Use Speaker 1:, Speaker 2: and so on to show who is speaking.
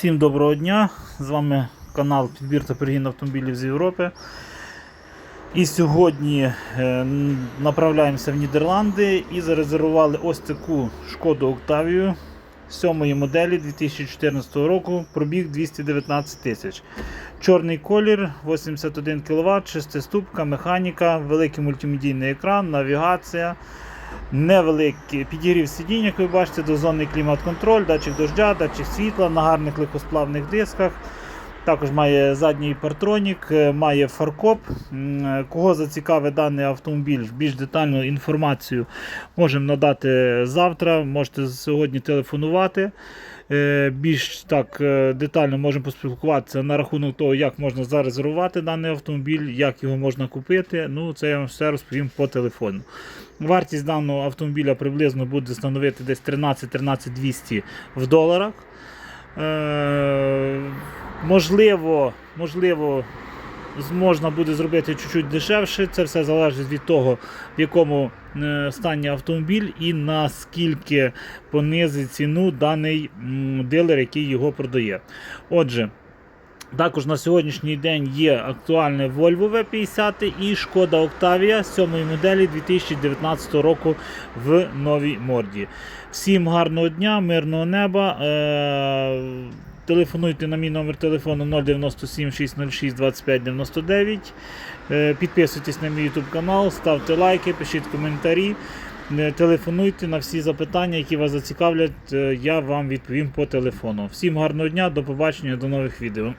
Speaker 1: Всім доброго дня! З вами канал Підбір та перегін автомобілів з Європи. І сьогодні е, направляємося в Нідерланди і зарезервували ось таку шкоду Октавію 7 моделі 2014 року, пробіг 219 тисяч. Чорний колір, 81 кВт, шестиступка, механіка, великий мультимедійний екран, навігація. Невеликий підігрів сидінь, як ви бачите, дозонний клімат-контроль, датчик дождя, датчик світла на гарних легкосплавних дисках. Також має задній партронік, е, має фаркоп. Е, Кого зацікавить даний автомобіль, більш детальну інформацію можемо надати завтра. Можете сьогодні телефонувати. Е, Більш так детально можемо поспілкуватися на рахунок того, як можна зарезервувати даний автомобіль, як його можна купити. Ну, це я вам все розповім по телефону. Вартість даного автомобіля приблизно буде становити десь 13-13 200 в доларах. Можливо, можливо, можна буде зробити чуть-чуть дешевше. Це все залежить від того, в якому е, стані автомобіль і наскільки понизить ціну даний дилер, який його продає. Отже. Також на сьогоднішній день є актуальне Volvo V50 і Шкода Octavia 7 моделі 2019 року в новій морді. Всім гарного дня, мирного неба. Е- Телефонуйте на мій номер телефону 097 606 25 99. Е, Підписуйтесь на мій YouTube канал, ставте лайки, пишіть коментарі. Е, Телефонуйте на всі запитання, які вас зацікавлять. е, Я вам відповім по телефону. Всім гарного дня, до побачення, до нових відео.